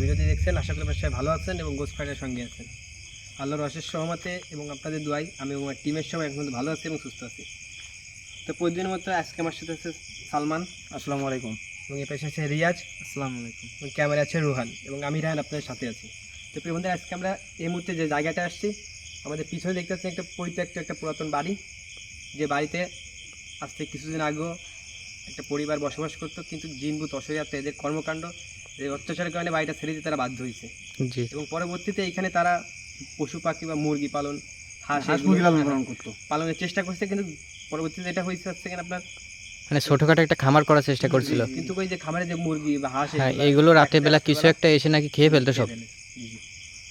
ভিডিওটি দেখছেন আশা করি সবাই ভালো আছেন এবং গোস ফ্রাইডের সঙ্গে আছেন। আল্লাহর অশেষ সহমতে এবং আপনাদের দোয়াই আমি এবং আমার টিমের সবাই এখন ভালো আছি এবং সুস্থ আছি। তো প্রতিদিনের মতো আজকে আমার সাথে আছে সালমান। আসসালামু আলাইকুম। এবং এর পাশে আছে রিয়াজ। আসসালামু আলাইকুম। এবং ক্যামেরা আছে রুহান এবং আমি রায়ন আপনাদের সাথে আছি। তো প্রিয় বন্ধুরা আজকে আমরা এই মুহূর্তে যে জায়গাটা আসছি আমাদের পিছনে দেখতে পাচ্ছি একটা পরিত্যক্ত একটা পুরাতন বাড়ি। যে বাড়িতে আজ থেকে কিছুদিন আগেও একটা পরিবার বসবাস করতো কিন্তু জিনভূত অসহায়ত্ব এদের কর্মকাণ্ড এই অত্যাচারের কারণে বাড়িটা ছেড়ে দিতে তারা বাধ্য হয়েছে। জি। এবং পরবর্তীতে এখানে তারা পশু পাখি বা মুরগি পালন হাঁস হাঁস মুরগি লালন পালন করতো। পালনের চেষ্টা করছে কিন্তু পরবর্তীতে এটা হয়েছে হচ্ছে কিনা আপনার মানে ছোটখাটো একটা খামার করার চেষ্টা করছিল। কিন্তু ওই যে খামারে যে মুরগি বা হাঁস হ্যাঁ এইগুলো রাতের বেলা কিছু একটা এসে নাকি খেয়ে ফেলতো সব।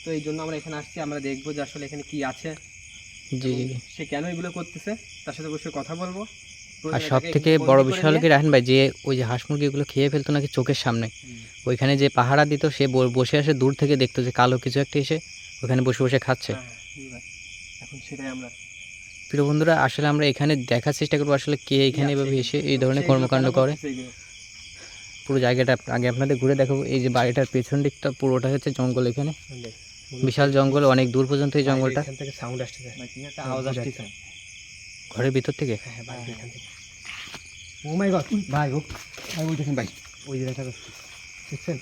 তো এই জন্য আমরা এখানে আসছি আমরা দেখব যে আসলে এখানে কি আছে। জি জি জি। সে কেন এগুলো করতেছে তার সাথে অবশ্যই কথা বলব। আর সব থেকে বড় বিষয় হলো কি রাখেন ভাই যে ওই যে হাঁস মুরগিগুলো খেয়ে ফেলতো নাকি চোখের সামনে ওইখানে যে পাহারা দিত সে বসে আসে দূর থেকে দেখতো যে কালো কিছু একটা এসে ওখানে বসে বসে খাচ্ছে। হ্যাঁ, এখন সেটাই আমরা। প্রিয় বন্ধুরা আসলে আমরা এখানে দেখার চেষ্টা করব আসলে কে এখানে এভাবে এসে এই ধরনের কর্মকাণ্ড করে। পুরো জায়গাটা আগে আপনাদের ঘুরে দেখাবো এই যে বাড়িটার পেছন দিকটা পুরোটা হচ্ছে জঙ্গল এখানে। বিশাল জঙ্গল অনেক দূর পর্যন্ত এই জঙ্গলটা। থেকে সাউন্ড আসতেছে। ঘরের ভিতর থেকে? হ্যাঁ হ্যাঁ ও মাই গড। ভাই ও ভাই ওই দেখেন ভাই। ওই যে দেখা যাচ্ছে। দেখছেন?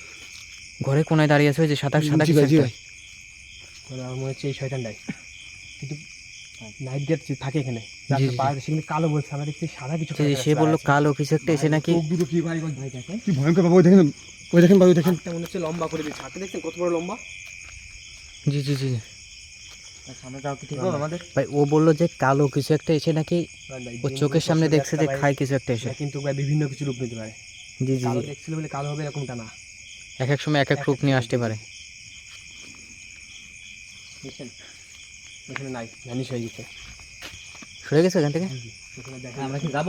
ঘরের কোনায় দাঁড়িয়ে আছে ওই যে সাদা সাদা কিছু ভাই, আমার মনে হচ্ছে এই শয়তানটাই কিন্তু নাইট গেট থাকে এখানে। সেখানে কালো বলছে আমরা দেখছি সাদা কিছু সে বলল কালো কিছু একটা এসে নাকি? চোখ কি ভাই ভাই ভাই কি ভয়ঙ্কর বাবা ওই দেখেন ওই দেখেন ভাই ওই দেখেন। মনে হচ্ছে লম্বা করে দিচ্ছে হাতে দেখছেন কত বড় লম্বা? জি জি জি সামনে যাও কি ঠিক হবে আমাদের ভাই ও বলল যে কালো কিছু একটা এসে নাকি ও চোখের সামনে দেখছে যে খায় কিছু একটা এসে। কিন্তু ভাই বিভিন্ন কিছু রূপ নিতে পারে। জি জি জি। দেখছিল বলে কালো হবে এরকমটা না। এক এক সময় এক এক রূপ নিয়ে আসতে পারে। এখানে নাই ভ্যানিশ হয়ে গেছে। সরে গেছে এখান থেকে? আমরা কি যাব?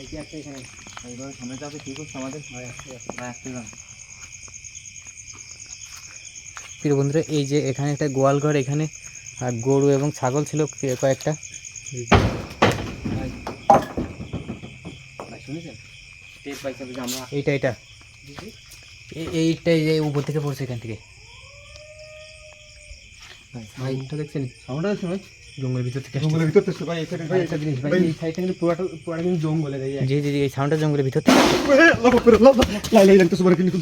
এই কি আছে এখানে? এইবার সামনে যাবে ঠিক হচ্ছে আমাদের? ভাই আসতে আসতে ভাই আসতে প্রিয় বন্ধুরা এই যে এখানে একটা গোয়াল ঘর এখানে গরু এবং ছাগল ছিল কয়েকটা। এইটা এটা এই- এইটাই যে উপর থেকে পড়ছে এখান থেকে। ভাই দেখছেন? সাউন্ডটা আছে ভাই? জঙ্গলের ভিতর থেকে জঙ্গলের ভিতর থেকে ভাই এখানে ভাই একটা জিনিস ভাই। ভাই। এই সাইডটা কিন্তু পুরাটা পুরাটা কিন্তু জঙ্গলে দেয়। জি জি জি এই সাউন্ডটা জঙ্গলের ভিতর থেকে কিন্তু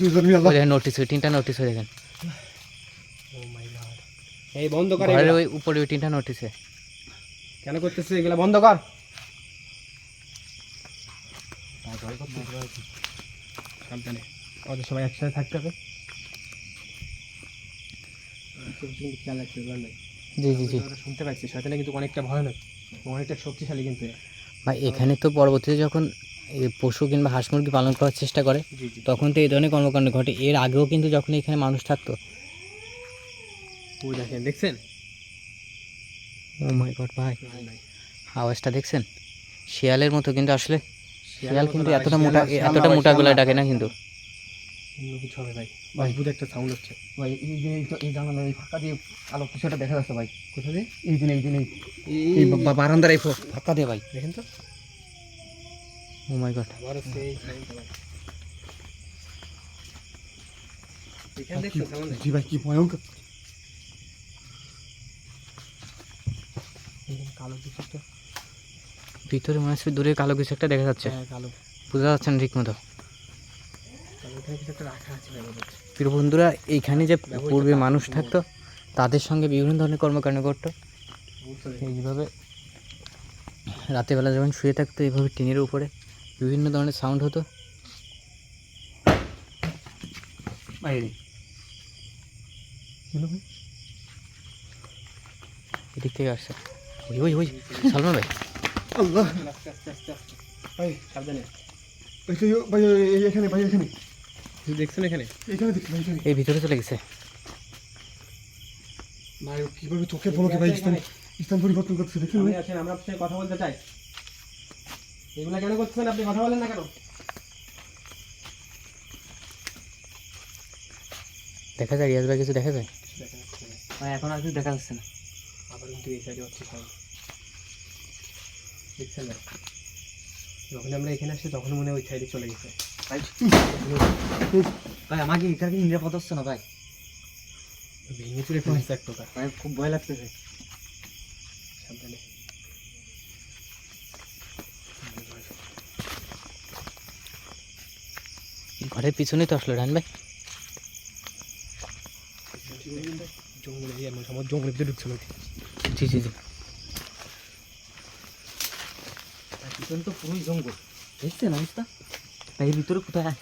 নোটিস তিনটা নোটিস হয়ে দেখেন। এই বন্ধ কর ঘরের ওই উপরে ওই কেন এগুলা? বন্ধ কর। সাবধানে। আমাদের সবাই একসাথে থাকতে হবে। জি জি জি। শুনতে পাচ্ছি শয়তানে কিন্তু অনেকটা ভয়ানক অনেকটা শক্তিশালী কিন্তু ভাই এখানে তো পরবর্তীতে যখন পশু কিংবা হাঁস মুরগি পালন করার চেষ্টা করে তখন তো এই ধরনের কর্মকাণ্ড ঘটে। এর আগেও কিন্তু যখন এখানে মানুষ থাকতো ও দেখেন দেখছেন? ও মাই গড ভাই। আওয়াজটা দেখছেন? শিয়ালের মতো কিন্তু আসলে। শিয়াল কিন্তু এতটা মোটা এতটা মোটা না। ডাকে না কিন্তু? কিছু হবে ভাই। অদ্ভুত একটা সাউন্ড হচ্ছে। ভাই এই যে এই- জানালা এই ফাঁকা দিয়ে আলো কিছুটা দেখা যাচ্ছে ভাই। কোথা দিয়ে? এই দিন এই দিন এই বারান্দার এই ফাঁকা দিয়ে ভাই। দেখেন তো। ও মাই গড আবার হচ্ছে এই সাউন্ডটা ভাই। এখানে দেখছেন সাউন্ড জি ভাই কি ভয়ঙ্কর। কালো কিছু একটা। ভিতরে মনে হচ্ছে দূরে কালো কিছু একটা দেখা যাচ্ছে। হ্যাঁ কালো। বোঝা যাচ্ছে না ঠিক মতো। প্রিয় বন্ধুরা এইখানে যে পূর্বে মানুষ থাকতো তাদের সঙ্গে বিভিন্ন ধরনের কর্মকাণ্ড করতো। এইভাবে রাতেরবেলা যখন শুয়ে থাকতো এইভাবে টিনের উপরে বিভিন্ন ধরনের সাউন্ড হতো। এদিক থেকে আসছে। ওই ওই ওই সালমান ভাই। আল্লাহ। আস্তে আস্তে আস্তে আস্তে। ভাই সাবধানে এই যে ভাই এই- এই- এখানে ভাই এখানে। দেখছেন এখানে? এখানে দেখি ভাই এখানে। এই ভিতরে চলে গেছে। ভাই কীভাবে চোখের পলকে ভাই স্থান স্থান পরিবর্তন করছে দেখুন ভাই? আছেন আমরা আপনার কথা বলতে চাই। এগুলা কেন করতেছেন? আপনি কথা বলেন না কেন? দেখা যায় রিয়াজ ভাই কিছু দেখা যায়। ভাই এখন আর কিছু দেখা যাচ্ছে না। আবার কিন্তু এই সাইডে হচ্ছে সাউন্ড দেখছেন না? যখন আমরা এখানে আসছি তখন মনে হয় ওই সাইডে চলে গেছে। ভাই। ভাই আমাকে কি নিরাপদ হচ্ছে না ভাই? ভেঙে ফেলেছে এক টোকা ভাই খুব ভয় লাগতেছে। সাবধানে। ঘরের পিছনেই তো আসলো রান ভাই। জঙ্গলে জঙ্গলের ভিতরে ঢুকছিল জি জি জি। পিছনে তো পুরোই জঙ্গল। দেখছেন অবস্থা? ভাই এর ভিতরে কোথায়?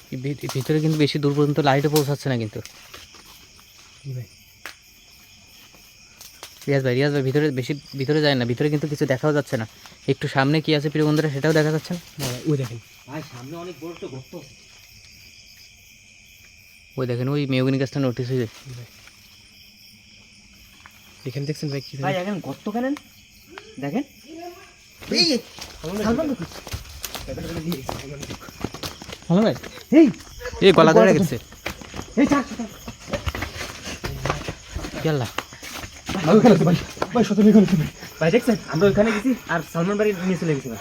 ভিতরে কিন্তু বেশি দূর পর্যন্ত লাইটও পৌঁছাচ্ছে না কিন্তু। কি রিয়াজ ভাই রিয়াজ ভাই ভিতরে বেশি ভিতরে যায় না ভিতরে কিন্তু কিছু দেখাও যাচ্ছে না। একটু সামনে কি আছে প্রিয় বন্ধুরা সেটাও দেখা যাচ্ছে না? না ওই দেখেন। ভাই সামনে অনেক বড় একটা গর্ত ওই দেখেন ওই মেয়গিনি গাছটা নোটিস কি ভাই? এখানে দেখছেন ভাই কি ভাই এখন গর্ত কেন দেখেন। এই সালমান ভাই। এই। এই গলা ধরে গেছে এই। কি আল্লাহ ভাই ওখানে ভাই। ভাই ওখানে ভাই। ভাই দেখছেন? আমরা ওইখানে গেছি আর সালমান বাড়ির নিয়ে চলে গেছি ভাই।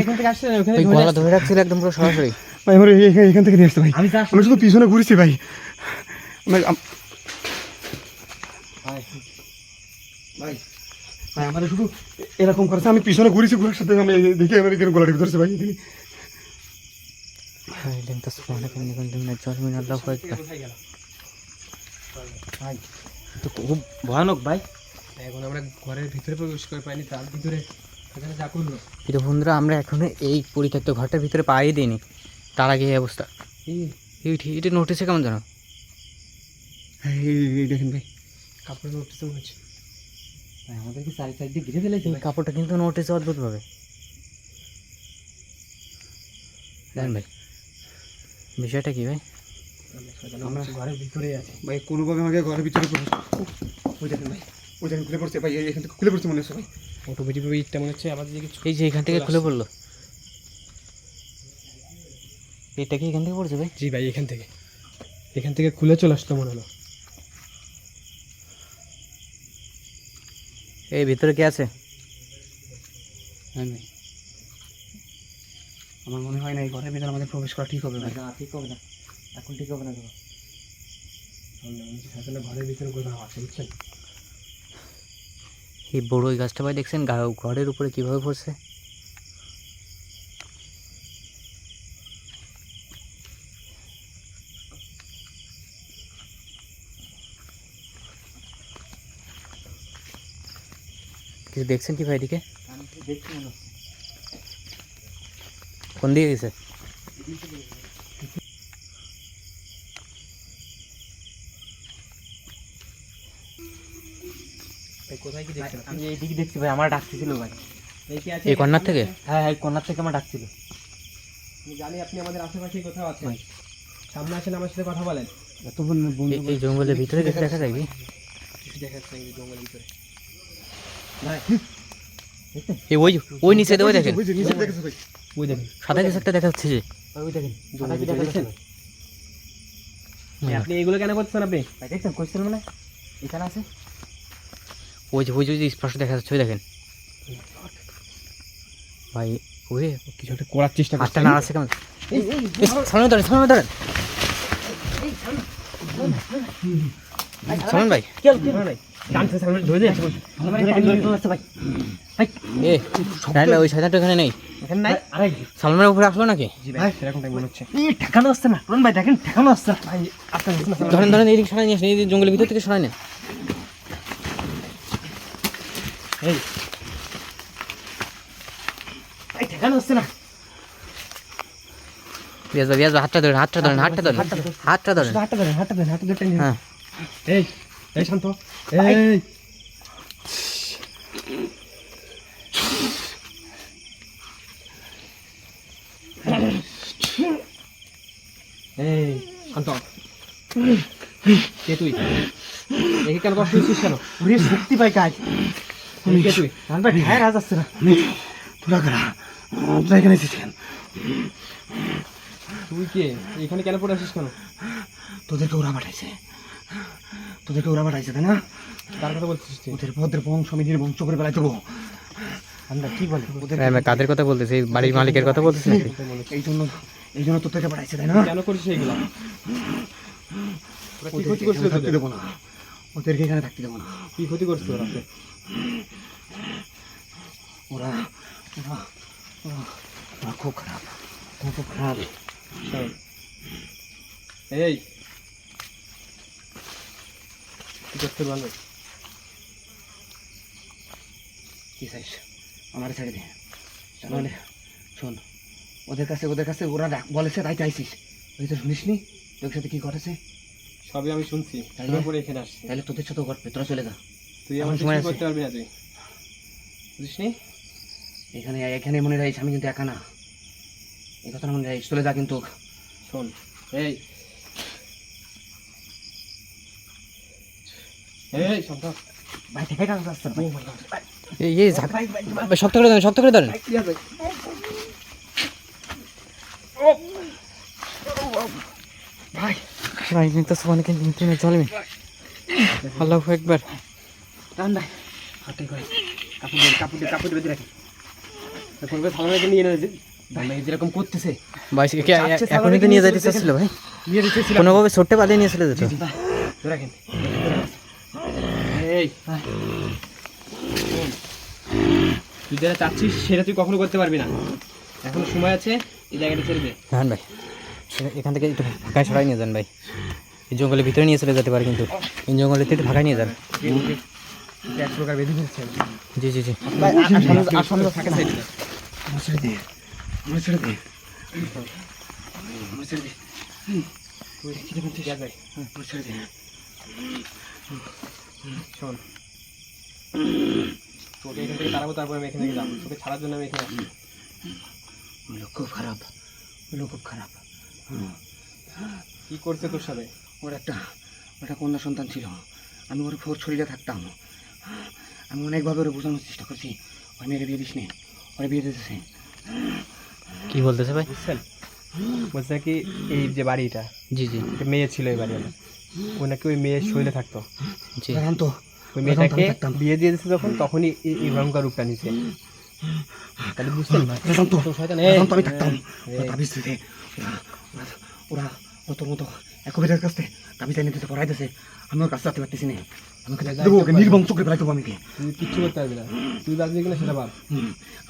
এখান থেকে আসছে ওখানে ওই গলা ধরে রাখছিল একদম পুরো সরাসরি। ভাই আমার এখান থেকে নিয়ে আসতে ভাই। আমি শুধু পিছনে ঘুরেছি ভাই। আম- ভাই। ভাই ভাই আমাদের শুধু এরকম করেছে। আমি পিছনে ঘুরেছি ঘুরার সাথে আমি দেখি আমার এখানে গলাটি ধরেছে ভাই খুব ভয়ানক ভাই। এখন আমরা ঘরের ভিতরে প্রবেশ করে পাইনি তার ভিতরে এখানে যা করল। প্রিয় বন্ধুরা আমরা এখনও এই পরিত্যক্ত ঘরটার ভিতরে পাই দিইনি। তার আগে এই অবস্থা। এই এই এটা নোটিসে কেমন জানো হ্যাঁ, এই দেখেন ভাই। কাপড় মনে হচ্ছে ভাই আমাদেরকে চারি সাইড দিয়ে ঘিরে ফেলেছে কাপড়টা কিন্তু নোটিসে অদ্ভুতভাবে। জানেন ভাই বিষয়টা কি ভাই? আমরা ঘরের ভিতরে আছি। ভাই কোনোভাবে আমাকে ঘরের ভিতরে ওই দেখেন ভাই ওই দেখেন খুলে পড়ছে। ভাই এখান থেকে খুলে পড়ছে মনে হচ্ছে ভাই। অটোমেটিক ইটটা মনে হচ্ছে আবার দিকে এই যে এখান থেকে খুলে পড়ল। এটা কি এখান থেকে পড়ছে ভাই? জি ভাই এখান থেকে। এখান থেকে খুলে চলে আসলো মনে হলো। এই ভিতরে কে আছে? হ্যাঁ আমার মনে হয় না এই ঘরের ভিতরে আমাদের প্রবেশ করা ঠিক হবে না ঠিক হবে না। এখন ঠিক হবে না তো। আসলে ঘরের ভিতরে কোথাও আছে বুঝছেন? এই বড় ওই গাছটা ভাই দেখছেন ঘরের উপরে কীভাবে পড়ছে? কিছু দেখছেন কি ভাই এদিকে আমি তো দেখছি মনে হচ্ছে কোন দিকে গেছে ভাই কোথায় কি দেখছেন আমি এই দিকে দেখছি ভাই আমার ডাকতেছিল ভাই এই কি আছে এই কর্নার থেকে হ্যাঁ হ্যাঁ কর্নার থেকে আমার ডাকছিল আমি জানি আপনি আমাদের আশেপাশে কোথাও আছেন সামনে আসেন আমার সাথে কথা বলেন এত বন্ধু এই- এই জঙ্গলের ভিতরে কিছু দেখা যায় কি কিছু দেখাচ্ছে এই জঙ্গলের ভিতরে এই ওই ওই নিচে দেখেন ওই যে নিচে দেখেছ ভাই ওই দেখেন সাদা কিছু একটা দেখা যাচ্ছে যে ওই দেখেন সাদা কি দেখা যাচ্ছে? আপনি এগুলো কেন করছেন আপনি দেখছেন মানে এখানে আছে ওই যে ওই যে স্পষ্ট দেখা যাচ্ছে ওই দেখেন ভাই ওই কিছু একটা করার চেষ্টা হাতটা করছেন নাড়াচ্ছে কেমন এই, সামনে ধরেন সামনে ধরেন সামনে ভাই ওই শয়তানটা এখানে নেই। এখানে নাই। আরে সালমানের উপরে আসলো নাকি? জি ভাই সেরকমটাই মনে হচ্ছে। এই ঠেকানো আসছে না। রন ভাই দেখেন ঠেকানো আসছে না। ভাই আপনার ধরেন ধরেন এইদিকে সরাই নিয়ে আসেন এই জঙ্গলের ভিতর থেকে সরাই নেন। এই। এই ঠেকানো আসছে না। বিয়াস ভাই হাতটা ধরেন হাতটা ধরেন হাতটা ধরেন হাতটা ধরেন হাতটা ধরেন। হাতটা ধরেন হাতটা ধরে। হ্যাঁ। এই। এই শান্ত এই এই শান্ত কে তুই একে কেন কষ্ট দিচ্ছিস কেন ওরে শক্তি পাই কাজ এই কে তুই রন ভাই ঠায় রাজ আসছে না তোরা কারা তোরা এখানে এসেছিস কেন তুই কে এখানে কেন পড়ে আসিস কেন তোদেরকে ওরা পাঠাইছে তোদেরকে ওরা পাঠাইছে তাই না? কার কথা বলছিস ওদের ওদের বংশ আমি নির্বংশ করে বেড়াই দেবো। আমরা কি বলে? ওদের কাদের কথা বলতেছে? বাড়ির মালিকের কথা বলতেছে এই জন্য এই জন্য তোর থেকে পাঠাইছে তাই না? কেন করিস এইগুলো? কি ক্ষতি করছিল থাকতে দেবো না। ওদেরকে এখানে থাকতে দেবো না। কি ক্ষতি করছ ওরা ওরা? ওরা ওরা ওরা খুব খারাপ। খুব খারাপ। এই কি করতে পারবে কি চাইস আমার ছেড়ে দে। তাহলে শোন ওদের কাছে ওদের কাছে ওরা বলেছে তাই চাইছিস। ওই তো শুনিস নি তোর সাথে কি ঘটেছে? সবই আমি শুনছি। তাই তাই পরে এখানে আসছি। তাহলে তোদের সাথেও ঘটবে তোরা চলে যা। তুই আমার সময় করতে পারবি না তুই বুঝিস নি এখানে এখানে মনে রাখিস আমি কিন্তু একা না। এই কথা মনে রাখিস চলে যা কিন্তু। শোন এই এই শোন তো। ভাই থেকে কাজ আসছে না, ভাই। এই এই ঝাঁক- ভাই, শক্ত করে ধরেন শক্ত করে ধরেন। ভাই চলবে আল্লাহ একবার টান ভাই। হাতে করে। কাপড় দিয়ে কাপড় দিয়ে কাপড় বেঁধে রাখি। ফোন করে নিয়ে নেবে ভাই যেরকম করতেছে। ভাই কি চাচ্ছে এখনই তো নিয়ে নিয়ে যাইতে চলতেছে। চাচ্ছিল ভাই। নিয়ে দিতেছিল কোনোভাবে ছোট্টে বাদিয়ে নিয়েছিল যেত। রাখেন। এই তুই যেটা চাচ্ছিস সেটা তুই কখনো করতে পারবি না এখন সময় আছে এই জায়গাটা ছেড়ে দে হ্যাঁ ভাই এখান থেকে একটু ফাঁকায় সরাই নিয়ে যান ভাই এই জঙ্গলের ভিতরে নিয়ে চলে যেতে পারে কিন্তু এই জঙ্গলের থেকে ফাঁকায় নিয়ে যান এক প্রকার বেঁধে ফেলছি জি জি জি ছেড়ে দে ছেড়ে দে ছেড়ে দে তুই কি দেখুন ঠিক ছেড়ে দে শোন। তোকে এখান থেকে তাড়াবো তারপরে আমি এখান থেকে যাব। তোকে ছাড়ার জন্য আমি এখানে লোক খুব খারাপ। লোক খুব খারাপ। কি করছে তোর সাথে? ওর একটা ওর একটা কন্যা সন্তান ছিল। আমি ওর ওর শরীরে থাকতাম। আমি অনেকভাবে ওরা বোঝানোর চেষ্টা করছি। ওই মেয়েকে বিয়ে দিস নি ওরা বিয়ে দিতেছে। কি বলতেছে ভাই? বুঝছেন? বলছে কি এই যে বাড়িটা জি জি। মেয়ে ছিল এই বাড়ি আমার ও নাকি ওই মেয়ের শরীরে থাকতো। জি। ওই মেয়েটাকে বিয়ে দিয়ে দিচ্ছে যখন তখনই এই ভয়ঙ্কর রূপটা নিছে। তাহলে আমি থাকতাম। ওরা তাবিজ দিতে তোর মতো একবিরের কাছে তাবিজ এনে দিতে পড়াই দিতেছে আমি ওর কাছে যেতে পারতেছি না। আমাকে যা, দেবো ওকে নির্বংশ করে ফেলাই দেবো আমি কিচ্ছু করতে পারবি না। তুই বাঁচবি কিনা সেটা ভাব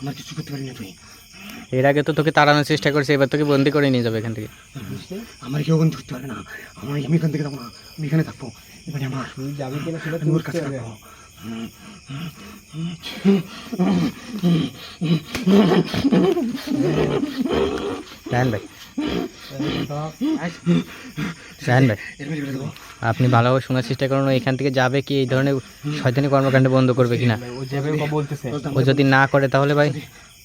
আমার কিছু করতে পারি না তুই। এর আগে তো তোকে তাড়ানোর চেষ্টা করছে এবার তোকে বন্দি করে নিয়ে যাবে এখান থেকে। আমার কেউ বন্ধু করতে পারবে না। আমার আমি এখান থেকে যাব না। আমি এখানে থাকব। এবারে আমার তুই যাবি কিনা সেটা বুঝতে কাছে হবে থাকব। রায়ন ভাই। রায়ন ভাই আপনি ভালোভাবে শোনার চেষ্টা করুন এখান থেকে যাবে কি এই ধরনের শয়তানি কর্মকাণ্ড বন্ধ করবে কিনা? ও যদি না করে তাহলে ভাই?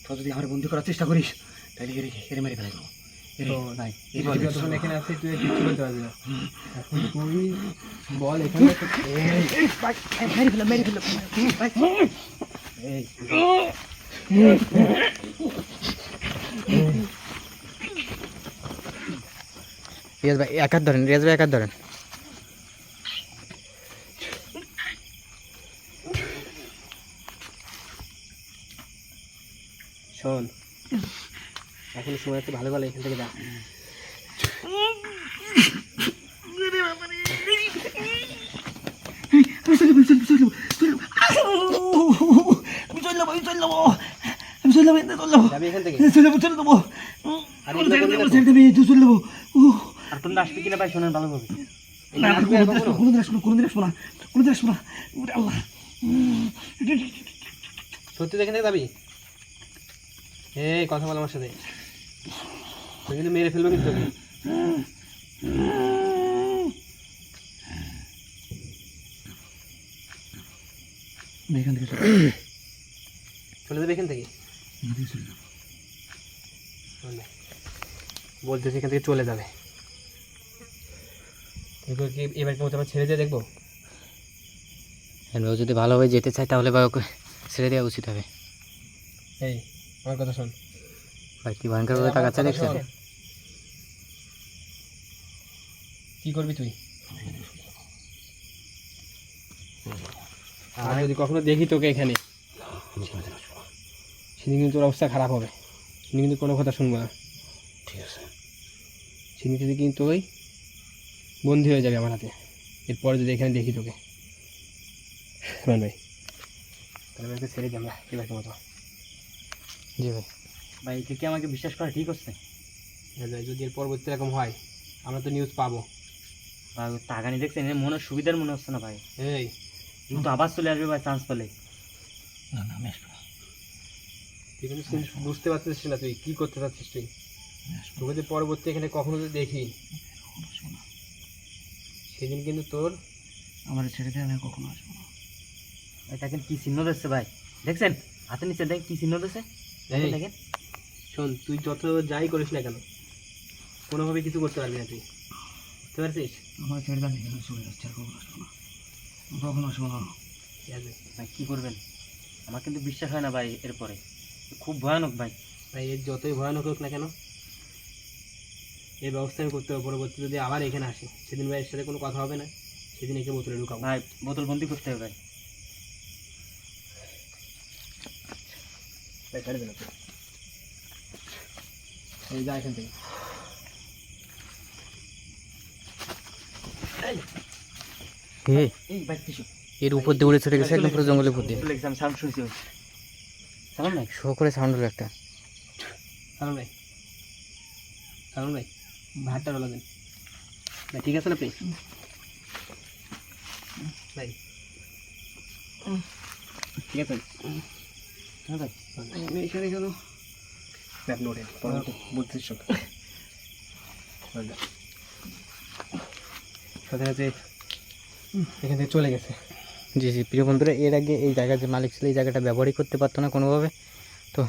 তো যদি আমার বন্ধু করার চেষ্টা করিস তাহলে এর এর মেরে ফেলে দেবো এরে, তো ভাই এই তুই যতক্ষণ এখানে আছিস তুই কিচ্ছু করতে পারবি না। এখন তুই বল এখানে তো- এই। রিয়াজ ভাই একার ধরেন রিয়াজ ভাই একার ধরেন শোন এখন সময় আছে ভালো ভালো এখান থেকে যা আমি চলে যাব আমি চলে যাব আমি চলে যাব চলে যাব যাবি এখান থেকে চলে যাব চলে যাব আর এগুলো করবি না তো? ছেড়ে দেবে চলে যাব আর তোমরা আসবি কিনা এখানে আসবি আর কখনো? কোনোদিন আসব না আসব না কোনোদিন আসব না। আল্লাহ। সত্যি দেখে যাবি? এই কথা বল আমার সাথে। কিন্তু মেরে ফেলব কিন্তু। এখান থেকে চলে যাবে এখান থেকে? বলতেছি এখান থেকে চলে যাবে। এবার কি এবার কি মতো আমার ছেড়ে দিয়ে দেখব? আর ও যদি ভালোভাবে যেতে চায় তাহলে ভাই ওকে ছেড়ে দেওয়া উচিত হবে। এই আমার কথা শোন। ভাই কি ভয়ঙ্করভাবে তাকাচ্ছে আমার কথা দেখছেন কি করবি তুই? আর যদি কখনো দেখি তোকে এখানে সেদিন কিন্তু তোর অবস্থা খারাপ হবে। সেদিন কিন্তু কোনো কথা শুনব না। ঠিক আছে। সেদিন থেকে কিন্তু ওই বন্দি হয়ে যাবে আমার হাতে এরপরে যদি এখানে দেখি তোকে। ভাই। তাহলে আমাকে ছেড়ে দিই আমরা এবার মতো। জি ভাই। ভাই একে কি আমাকে বিশ্বাস করা ঠিক হচ্ছে? দেখা যায় যদি এর পরবর্তী এরকম হয় আমরা তো নিউজ পাবো। ভাই ও তাগানি দেখছেন এর মনে সুবিধার মনে হচ্ছে না ভাই। এই। কিন্তু আবার চলে আসবে ভাই চান্স পেলে। না না আমি আসব না তুই কিন্তু বুঝতে পারছিস না তুই কী করতে চাচ্ছিস তুই? তোকে যদি পরবর্তী এখানে কখনো যদি দেখি সেদিন কিন্তু তোর আমার ছেড়ে দিয়ে আমি কখনো আসব না। ভাই দেখেন কি চিহ্ন দিচ্ছে ভাই। দেখছেন? হাতে নিচে দেখ কি চিহ্ন দিচ্ছে দেখেন দেখেন। শোন তুই যত যাই করিস না কেন কোনোভাবে কিছু করতে পারবি না তুই। বুঝতে পারছিস? আমার ছেড়ে আমি এখানে চলে যাচ্ছি আর কখনো আসব না। কখনো না। ঠিক আছে। ভাই কি করবেন? আমার কিন্তু বিশ্বাস হয় না ভাই এরপরে। খুব ভয়ানক ভাই। তাই এর যতই ভয়ানক হোক না কেন এই ব্যবস্থা আমি করতে হবে পরবর্তী যদি আবার এখানে আসে সেদিন ভাইয়ের সাথে কোনো কথা হবে না সেদিন একে বোতলে ঢুকাবো। ভাই বোতল বন্দি করতে হবে ভাই। ভাই ছেড়ে দিন আপনি। এই যা এখান থেকে। হে। এই ভাই কিছু এর উপর দিয়ে উড়ে চলে গেছে একদম পুরো জঙ্গলের উপর দিয়ে। সাউন্ড শুনছি সাউন্ড নাই শো করে সাউন্ড হলো একটা। সালন ভাই সালন ভাই ভাতটা রোলা দেন। ভাই ঠিক আছে না আপনি ভাই। ঠিক আছে? হ্যাঁ ভাই। আমি এখানে কেন? সাথে সাথে এখান থেকে চলে গেছে। জি জি প্রিয় বন্ধুরা এর আগে এই জায়গার যে মালিক ছিল এই জায়গাটা ব্যবহারই করতে পারতো না কোনোভাবে। তো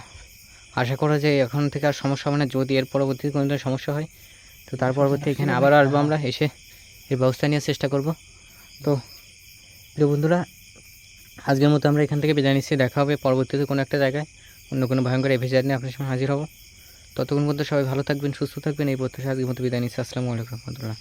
আশা করা যায় এখন থেকে আর সমস্যা হবে না। যদি এর পরবর্তীতে কোনো ধরনের সমস্যা হয় তো তার পরবর্তী এখানে আবারও আসব আমরা এসে এর ব্যবস্থা নেওয়ার চেষ্টা করব। তো প্রিয় বন্ধুরা আজকের মতো আমরা এখান থেকে বিদায় নিচ্ছি। দেখা হবে পরবর্তীতে কোনো একটা জায়গায়। অন্য কোনো ভয়ঙ্কর এভিজার নিয়ে আপনার সামনে হাজির হব। ততক্ষণ পর্যন্ত সবাই ভালো থাকবেন, সুস্থ থাকবেন। এই প্রত্যাশা আজকের মতো বিদায় নিচ্ছি। আসসালামু আলাইকুম রহমতুল্লাহ।